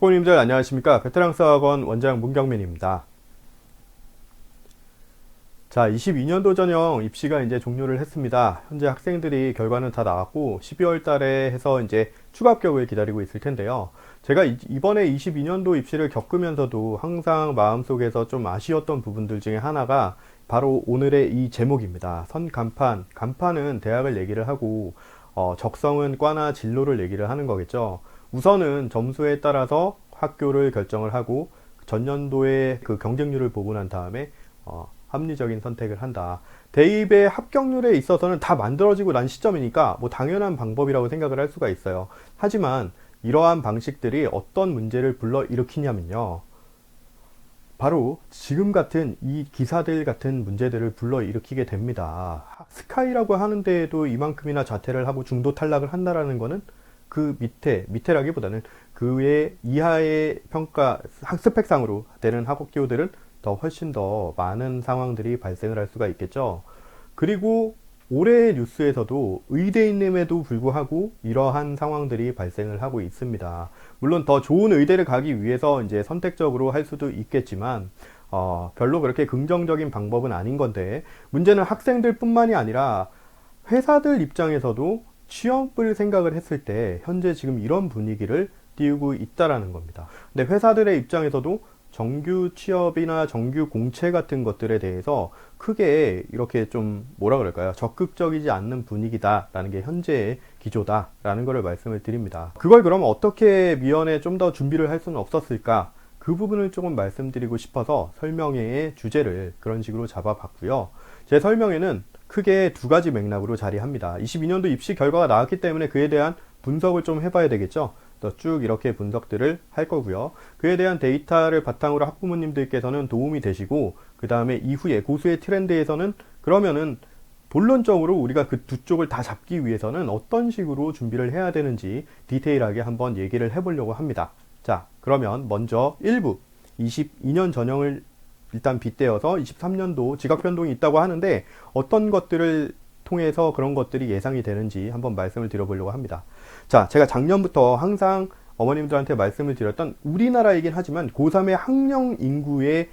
학부모님들 안녕하십니까 베테랑스 학원 원장 문경민입니다. 자, 22년도 전형 입시가 이제 종료를 했습니다. 현재 학생들이 결과는 다 나왔고 12월 달에 해서 이제 추가 합격을 기다리고 있을 텐데요. 제가 이- 이번에 22년도 입시를 겪으면서도 항상 마음속에서 좀 아쉬웠던 부분들 중에 하나가 바로 오늘의 이 제목입니다. 선 간판. 간판은 대학을 얘기를 하고 어, 적성은 과나 진로를 얘기를 하는 거겠죠. 우선은 점수에 따라서 학교를 결정을 하고 전년도의 그 경쟁률을 보고 난 다음에 어, 합리적인 선택을 한다. 대입의 합격률에 있어서는 다 만들어지고 난 시점이니까 뭐 당연한 방법이라고 생각을 할 수가 있어요. 하지만 이러한 방식들이 어떤 문제를 불러 일으키냐면요. 바로 지금 같은 이 기사들 같은 문제들을 불러 일으키게 됩니다. 스카이라고 하는데에도 이만큼이나 자퇴를 하고 중도 탈락을 한다라는 거는 그 밑에, 밑에라기보다는 그 외 이하의 평가, 학 스펙상으로 되는 학교들은 더 훨씬 더 많은 상황들이 발생을 할 수가 있겠죠. 그리고 올해의 뉴스에서도 의대인임에도 불구하고 이러한 상황들이 발생을 하고 있습니다. 물론 더 좋은 의대를 가기 위해서 이제 선택적으로 할 수도 있겠지만, 어, 별로 그렇게 긍정적인 방법은 아닌 건데, 문제는 학생들 뿐만이 아니라 회사들 입장에서도 취업을 생각을 했을 때, 현재 지금 이런 분위기를 띄우고 있다라는 겁니다. 근데 회사들의 입장에서도 정규 취업이나 정규 공채 같은 것들에 대해서 크게 이렇게 좀 뭐라 그럴까요? 적극적이지 않는 분위기다라는 게 현재의 기조다라는 것을 말씀을 드립니다. 그걸 그러면 어떻게 미연에 좀 더 준비를 할 수는 없었을까? 그 부분을 조금 말씀드리고 싶어서 설명회의 주제를 그런 식으로 잡아봤고요. 제 설명회는 크게 두 가지 맥락으로 자리합니다. 22년도 입시 결과가 나왔기 때문에 그에 대한 분석을 좀 해봐야 되겠죠. 쭉 이렇게 분석들을 할 거고요. 그에 대한 데이터를 바탕으로 학부모님들께서는 도움이 되시고 그 다음에 이후에 고수의 트렌드에서는 그러면은 본론적으로 우리가 그 두 쪽을 다 잡기 위해서는 어떤 식으로 준비를 해야 되는지 디테일하게 한번 얘기를 해보려고 합니다. 자, 그러면 먼저 1부 22년 전형을 일단 빗대어서 23년도 지각 변동이 있다고 하는데 어떤 것들을 통해서 그런 것들이 예상이 되는지 한번 말씀을 드려보려고 합니다. 자, 제가 작년부터 항상 어머님들한테 말씀을 드렸던 우리나라이긴 하지만 고3의 학령 인구의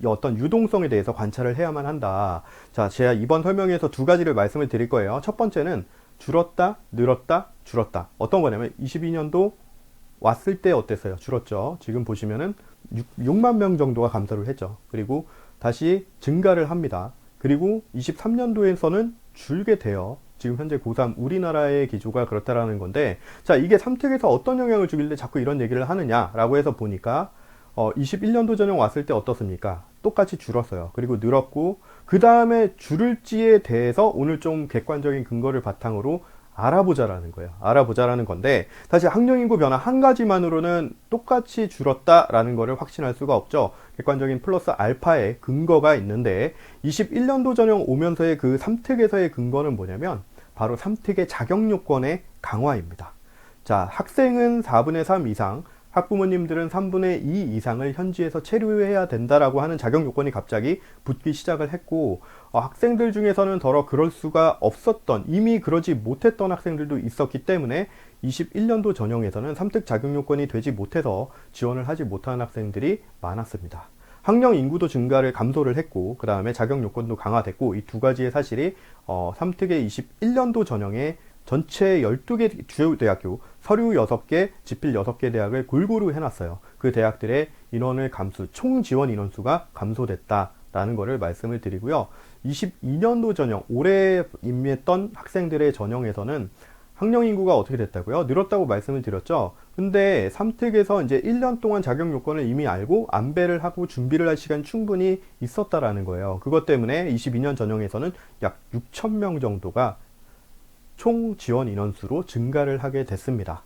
이 어떤 유동성에 대해서 관찰을 해야만 한다. 자, 제가 이번 설명에서 두 가지를 말씀을 드릴 거예요. 첫 번째는 줄었다, 늘었다, 줄었다. 어떤 거냐면 22년도 왔을 때 어땠어요? 줄었죠. 지금 보시면은 6, 만명 정도가 감소를 했죠. 그리고 다시 증가를 합니다. 그리고 23년도에서는 줄게 돼요. 지금 현재 고3 우리나라의 기조가 그렇다라는 건데 자 이게 삼특에서 어떤 영향을 주길래 자꾸 이런 얘기를 하느냐라고 해서 보니까 어, 21년도 전형 왔을 때 어떻습니까? 똑같이 줄었어요. 그리고 늘었고 그 다음에 줄을지에 대해서 오늘 좀 객관적인 근거를 바탕으로 알아보자라는 거예요. 알아보자라는 건데 사실 학령 인구 변화 한 가지만으로는 똑같이 줄었다라는 거를 확신할 수가 없죠. 객관적인 플러스 알파의 근거가 있는데 21년도 전형 오면서의 그 3특에서의 근거는 뭐냐면 바로 3특의 자격 요건의 강화입니다. 자, 학생은 4분의 3 이상, 학부모님들은 3분의 2 이상을 현지에서 체류해야 된다라고 하는 자격 요건이 갑자기 붙기 시작을 했고 어, 학생들 중에서는 더러 그럴 수가 없었던 이미 그러지 못했던 학생들도 있었기 때문에 21년도 전형에서는 3특 자격 요건이 되지 못해서 지원을 하지 못하는 학생들이 많았습니다. 학령 인구도 증가를 감소를 했고 그 다음에 자격 요건도 강화됐고 이 두 가지의 사실이 어, 3특의 21년도 전형에 전체 12개 주요 대학교, 서류 6개, 지필 6개 대학을 골고루 해놨어요. 그 대학들의 인원을 감수, 총 지원 인원수가 감소됐다 라는 것을 말씀을 드리고요. 22년도 전형, 올해 임했던 학생들의 전형에서는 학령 인구가 어떻게 됐다고요? 늘었다고 말씀을 드렸죠. 근데 삼특에서 이제 1년 동안 자격 요건을 이미 알고 안배를 하고 준비를 할 시간 충분히 있었다라는 거예요. 그것 때문에 22년 전형에서는 약 6천 명 정도가 총 지원 인원수로 증가를 하게 됐습니다.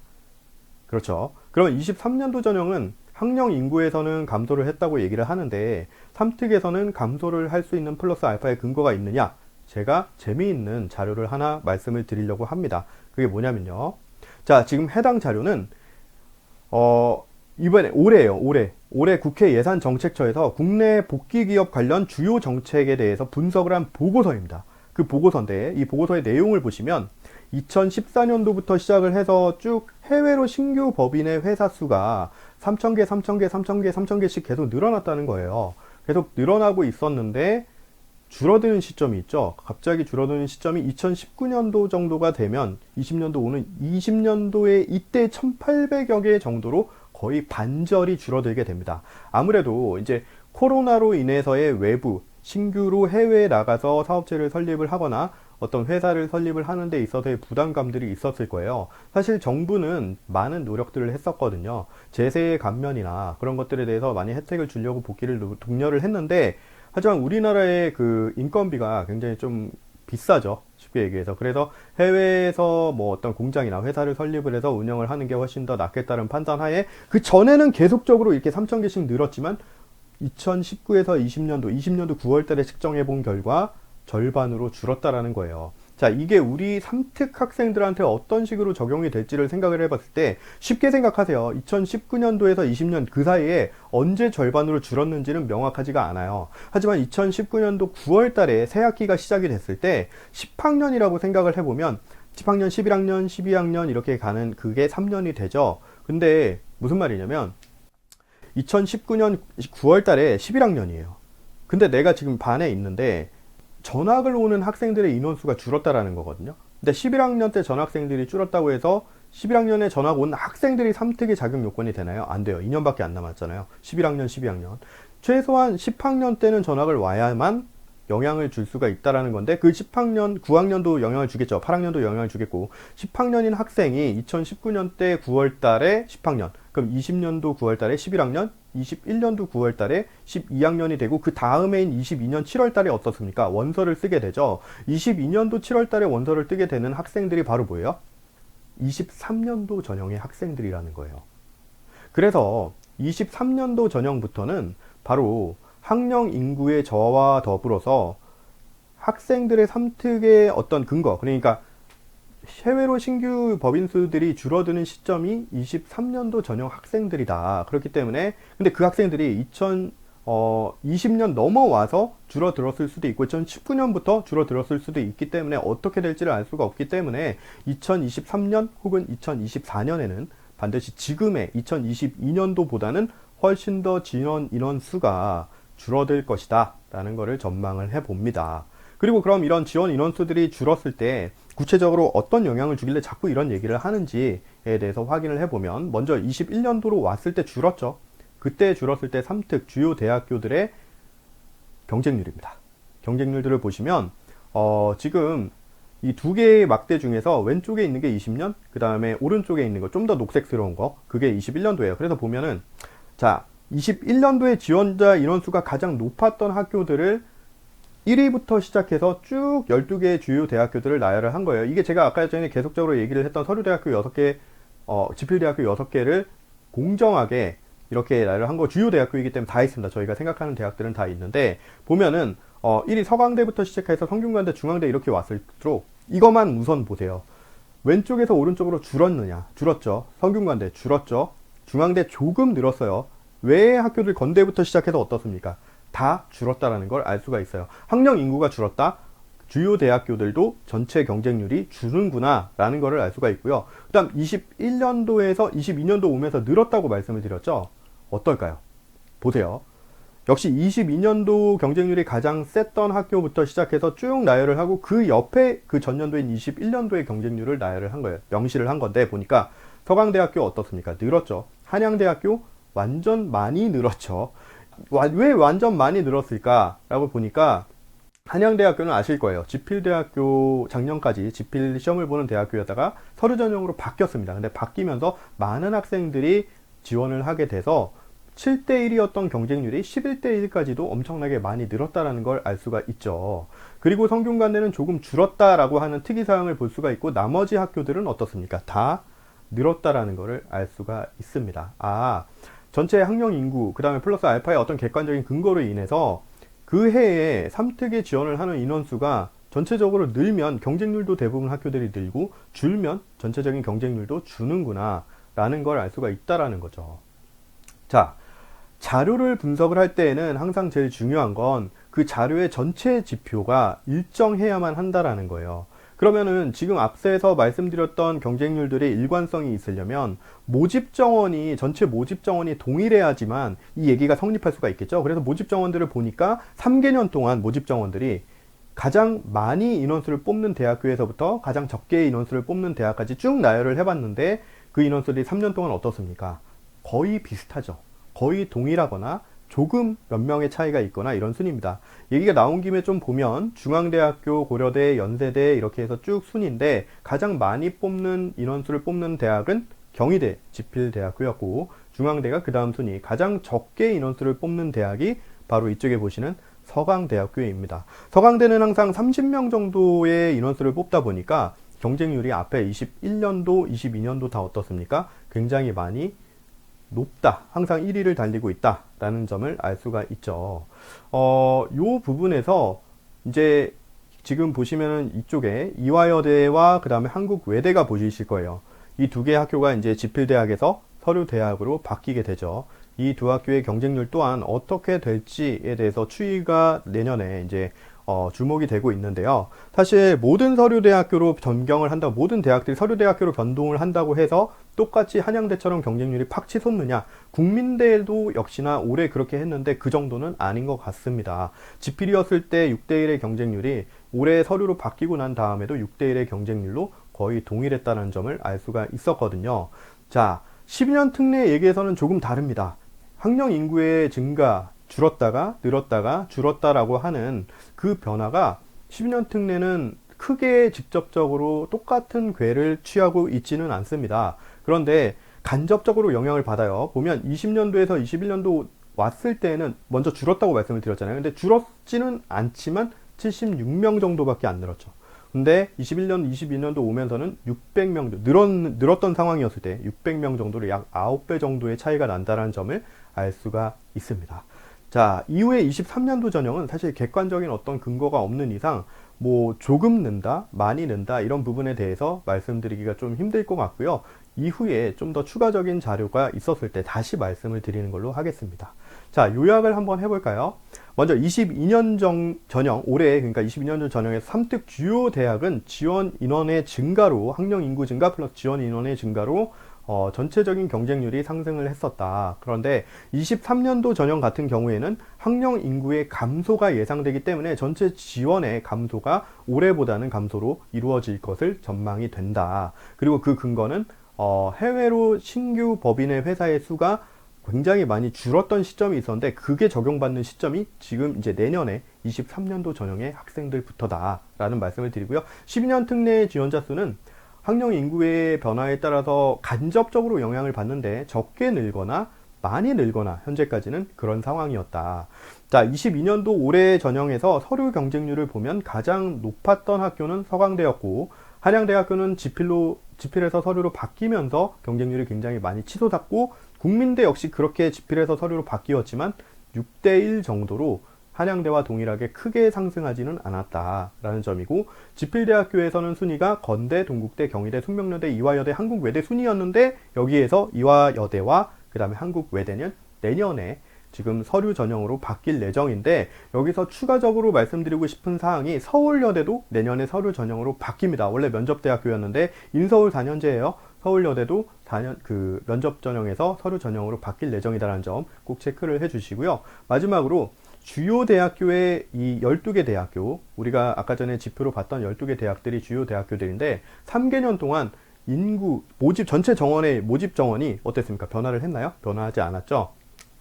그렇죠. 그럼 23년도 전형은 학령 인구에서는 감소를 했다고 얘기를 하는데 삼특에서는 감소를 할 수 있는 플러스 알파의 근거가 있느냐? 제가 재미있는 자료를 하나 말씀을 드리려고 합니다. 그게 뭐냐면요. 자, 지금 해당 자료는 어 이번에 올해예요. 올해. 올해 국회 예산 정책처에서 국내 복귀 기업 관련 주요 정책에 대해서 분석을 한 보고서입니다. 그 보고서인데 이 보고서의 내용을 보시면 2014년도부터 시작을 해서 쭉 해외로 신규 법인의 회사 수가 3,000개, 3,000개, 3,000개, 3,000개씩 계속 늘어났다는 거예요. 계속 늘어나고 있었는데 줄어드는 시점이 있죠. 갑자기 줄어드는 시점이 2019년도 정도가 되면 20년도 오는 20년도에 이때 1,800여 개 정도로 거의 반절이 줄어들게 됩니다. 아무래도 이제 코로나로 인해서의 외부 신규로 해외에 나가서 사업체를 설립을 하거나 어떤 회사를 설립을 하는 데 있어서의 부담감들이 있었을 거예요. 사실 정부는 많은 노력들을 했었거든요. 제세의 감면이나 그런 것들에 대해서 많이 혜택을 주려고 복귀를 독려를 했는데 하지만 우리나라의 그 인건비가 굉장히 좀 비싸죠. 쉽게 얘기해서. 그래서 해외에서 뭐 어떤 공장이나 회사를 설립을 해서 운영을 하는 게 훨씬 더 낫겠다는 판단 하에 그 전에는 계속적으로 이렇게 3,000개씩 늘었지만 2019에서 20년도, 20년도 9월 달에 측정해 본 결과 절반으로 줄었다라는 거예요. 자, 이게 우리 삼특 학생들한테 어떤 식으로 적용이 될지를 생각을 해봤을 때 쉽게 생각하세요. 2019년도에서 20년 그 사이에 언제 절반으로 줄었는지는 명확하지가 않아요. 하지만 2019년도 9월 달에 새 학기가 시작이 됐을 때 10학년이라고 생각을 해보면 10학년, 11학년, 12학년 이렇게 가는 그게 3년이 되죠. 근데 무슨 말이냐면 2019년 9월 달에 11학년이에요. 근데 내가 지금 반에 있는데 전학을 오는 학생들의 인원수가 줄었다라는 거거든요. 근데 11학년 때 전학생들이 줄었다고 해서 11학년에 전학 온 학생들이 3특의 자격 요건이 되나요? 안 돼요. 2년밖에 안 남았잖아요. 11학년, 12학년. 최소한 10학년 때는 전학을 와야만 영향을 줄 수가 있다라는 건데 그 10학년, 9학년도 영향을 주겠죠. 8학년도 영향을 주겠고 10학년인 학생이 2019년 때 9월 달에 10학년, 그럼 20년도 9월 달에 11학년, 21년도 9월 달에 12학년이 되고 그 다음해인 22년 7월 달에 어떻습니까? 원서를 쓰게 되죠. 22년도 7월 달에 원서를 뜨게 되는 학생들이 바로 뭐예요? 23년도 전형의 학생들이라는 거예요. 그래서 23년도 전형부터는 바로 학령 인구의 저하와 더불어서 학생들의 삼특의 어떤 근거, 그러니까 해외로 신규 법인 수들이 줄어드는 시점이 23년도 전형 학생들이다. 그렇기 때문에 근데 그 학생들이 2000 어, 20년 넘어와서 줄어들었을 수도 있고 2019년부터 줄어들었을 수도 있기 때문에 어떻게 될지를 알 수가 없기 때문에 2023년 혹은 2024년에는 반드시 지금의 2022년도보다는 훨씬 더 진원 인원 수가 줄어들 것이다 라는 것을 전망을 해 봅니다. 그리고 그럼 이런 지원 인원수들이 줄었을 때 구체적으로 어떤 영향을 주길래 자꾸 이런 얘기를 하는지에 대해서 확인을 해보면 먼저 21년도로 왔을 때 줄었죠. 그때 줄었을 때 3특 주요 대학교들의 경쟁률입니다. 경쟁률들을 보시면 어, 지금 이 두 개의 막대 중에서 왼쪽에 있는 게 20년, 그 다음에 오른쪽에 있는 거 좀 더 녹색스러운 거 그게 21년도예요. 그래서 보면은 자 21년도에 지원자 인원수가 가장 높았던 학교들을 1위부터 시작해서 쭉 12개의 주요 대학교들을 나열을 한 거예요. 이게 제가 아까 전에 계속적으로 얘기를 했던 서류대학교 6개, 어, 지필대학교 6개를 공정하게 이렇게 나열을 한 거 주요 대학교이기 때문에 다 있습니다. 저희가 생각하는 대학들은 다 있는데 보면은 어, 1위 서강대부터 시작해서 성균관대, 중앙대 이렇게 왔을수록 이것만 우선 보세요. 왼쪽에서 오른쪽으로 줄었느냐? 줄었죠. 성균관대 줄었죠. 중앙대 조금 늘었어요. 왜 학교들 건대부터 시작해서 어떻습니까? 다 줄었다라는 걸 알 수가 있어요. 학령 인구가 줄었다. 주요 대학교들도 전체 경쟁률이 주는구나 라는 것을 알 수가 있고요. 그 다음 21년도에서 22년도 오면서 늘었다고 말씀을 드렸죠. 어떨까요? 보세요. 역시 22년도 경쟁률이 가장 셌던 학교부터 시작해서 쭉 나열을 하고 그 옆에 그 전년도인 21년도의 경쟁률을 나열을 한 거예요. 명시를 한 건데 보니까 서강대학교 어떻습니까? 늘었죠. 한양대학교 완전 많이 늘었죠. 왜 완전 많이 늘었을까라고 보니까 한양대학교는 아실 거예요. 지필대학교 작년까지 지필 시험을 보는 대학교였다가 서류 전형으로 바뀌었습니다. 근데 바뀌면서 많은 학생들이 지원을 하게 돼서 7대1이었던 경쟁률이 11대1까지도 엄청나게 많이 늘었다는 걸 알 수가 있죠. 그리고 성균관대는 조금 줄었다라고 하는 특이사항을 볼 수가 있고 나머지 학교들은 어떻습니까? 다 늘었다라는 것을 알 수가 있습니다. 아, 전체 학령 인구, 그 다음에 플러스 알파의 어떤 객관적인 근거로 인해서 그 해에 3특에 지원을 하는 인원수가 전체적으로 늘면 경쟁률도 대부분 학교들이 늘고 줄면 전체적인 경쟁률도 주는구나 라는 걸 알 수가 있다라는 거죠. 자, 자료를 분석을 할 때에는 항상 제일 중요한 건 그 자료의 전체 지표가 일정해야만 한다라는 거예요. 그러면은 지금 앞서서 말씀드렸던 경쟁률들의 일관성이 있으려면 모집 정원이 전체 모집 정원이 동일해야지만 이 얘기가 성립할 수가 있겠죠. 그래서 모집 정원들을 보니까 3개년 동안 모집 정원들이 가장 많이 인원수를 뽑는 대학교에서부터 가장 적게 인원수를 뽑는 대학까지 쭉 나열을 해봤는데 그 인원수들이 3년 동안 어떻습니까? 거의 비슷하죠. 거의 동일하거나 조금 몇 명의 차이가 있거나 이런 순입니다. 얘기가 나온 김에 좀 보면 중앙대학교, 고려대, 연세대 이렇게 해서 쭉 순인데 가장 많이 뽑는 인원수를 뽑는 대학은 경희대, 지필대학교였고 중앙대가 그 다음 순위 가장 적게 인원수를 뽑는 대학이 바로 이쪽에 보시는 서강대학교입니다. 서강대는 항상 30명 정도의 인원수를 뽑다 보니까 경쟁률이 앞에 21년도, 22년도 다 어떻습니까? 굉장히 많이 높다. 항상 1위를 달리고 있다 라는 점을 알 수가 있죠. 어, 요 부분에서 이제 지금 보시면은 이쪽에 이화여대와 그 다음에 한국외대가 보이실 거예요. 이 두 개 학교가 이제 지필대학에서 서류대학으로 바뀌게 되죠. 이 두 학교의 경쟁률 또한 어떻게 될지에 대해서 추이가 내년에 이제 어, 주목이 되고 있는데요. 사실 모든 서류대학교로 변경을 한다고 모든 대학들이 서류대학교로 변동을 한다고 해서 똑같이 한양대처럼 경쟁률이 팍 치솟느냐? 국민대도 역시나 올해 그렇게 했는데 그 정도는 아닌 것 같습니다. 지필이었을 때 6대1의 경쟁률이 올해 서류로 바뀌고 난 다음에도 6대1의 경쟁률로 거의 동일했다는 점을 알 수가 있었거든요. 자, 12년 특례 얘기에서는 조금 다릅니다. 학령 인구의 증가, 줄었다가 늘었다가 줄었다라고 하는 그 변화가 12년 특례는 크게 직접적으로 똑같은 궤를 취하고 있지는 않습니다. 그런데 간접적으로 영향을 받아요. 보면 20년도에서 21년도 왔을 때는 먼저 줄었다고 말씀을 드렸잖아요. 근데 줄었지는 않지만 76명 정도밖에 안 늘었죠. 근데 21년, 22년도 오면서는 600명, 늘었, 늘었던 상황이었을 때 600명 정도로 약 9배 정도의 차이가 난다는 점을 알 수가 있습니다. 자, 이후에 23년도 전형은 사실 객관적인 어떤 근거가 없는 이상 뭐 조금 는다, 많이 는다 이런 부분에 대해서 말씀드리기가 좀 힘들 것 같고요. 이후에 좀 더 추가적인 자료가 있었을 때 다시 말씀을 드리는 걸로 하겠습니다. 자, 요약을 한번 해볼까요? 먼저 22년 정, 전형, 올해 그러니까 22년 전 전형에서 3특 주요 대학은 지원 인원의 증가로 학령 인구 증가 플러스 지원 인원의 증가로 어, 전체적인 경쟁률이 상승을 했었다. 그런데 23년도 전형 같은 경우에는 학령 인구의 감소가 예상되기 때문에 전체 지원의 감소가 올해보다는 감소로 이루어질 것을 전망이 된다. 그리고 그 근거는 어, 해외로 신규 법인의 회사의 수가 굉장히 많이 줄었던 시점이 있었는데 그게 적용받는 시점이 지금 이제 내년에 23년도 전형의 학생들부터다라는 말씀을 드리고요. 12년 특례 지원자 수는 학령 인구의 변화에 따라서 간접적으로 영향을 받는데 적게 늘거나 많이 늘거나 현재까지는 그런 상황이었다. 자, 22년도 올해 전형에서 서류 경쟁률을 보면 가장 높았던 학교는 서강대였고 한양대학교는 지필로 지필에서 서류로 바뀌면서 경쟁률이 굉장히 많이 치솟았고 국민대 역시 그렇게 지필에서 서류로 바뀌었지만 6대1 정도로 한양대와 동일하게 크게 상승하지는 않았다라는 점이고 지필대학교에서는 순위가 건대, 동국대, 경희대, 숙명여대, 이화여대, 한국외대 순위였는데 여기에서 이화여대와 그 다음에 한국외대는 내년에 지금 서류 전형으로 바뀔 예정인데 여기서 추가적으로 말씀드리고 싶은 사항이 서울여대도 내년에 서류 전형으로 바뀝니다. 원래 면접대학교였는데 인서울 4년제예요. 서울여대도 4년 그 면접 전형에서 서류 전형으로 바뀔 예정이다라는 점 꼭 체크를 해 주시고요. 마지막으로 주요 대학교의 이 12개 대학교, 우리가 아까 전에 지표로 봤던 12개 대학들이 주요 대학교들인데 3개년 동안 인구, 모집, 전체 정원의 모집 정원이 어땠습니까? 변화를 했나요? 변화하지 않았죠?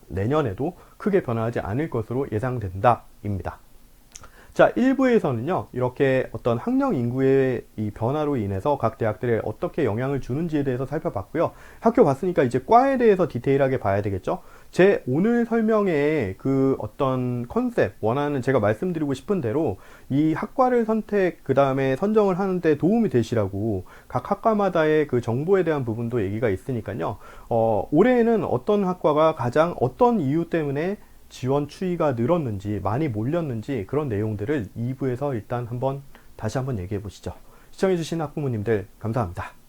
내년에도 크게 변화하지 않을 것으로 예상된다. 입니다. 자, 1부에서는요, 이렇게 어떤 학령 인구의 이 변화로 인해서 각 대학들에 어떻게 영향을 주는지에 대해서 살펴봤고요. 학교 봤으니까 이제 과에 대해서 디테일하게 봐야 되겠죠? 제 오늘 설명의 그 어떤 컨셉, 원하는 제가 말씀드리고 싶은 대로 이 학과를 선택, 그 다음에 선정을 하는데 도움이 되시라고 각 학과마다의 그 정보에 대한 부분도 얘기가 있으니까요. 어, 올해에는 어떤 학과가 가장 어떤 이유 때문에 지원 추이가 늘었는지 많이 몰렸는지 그런 내용들을 2부에서 일단 한번 다시 한번 얘기해 보시죠. 시청해주신 학부모님들 감사합니다.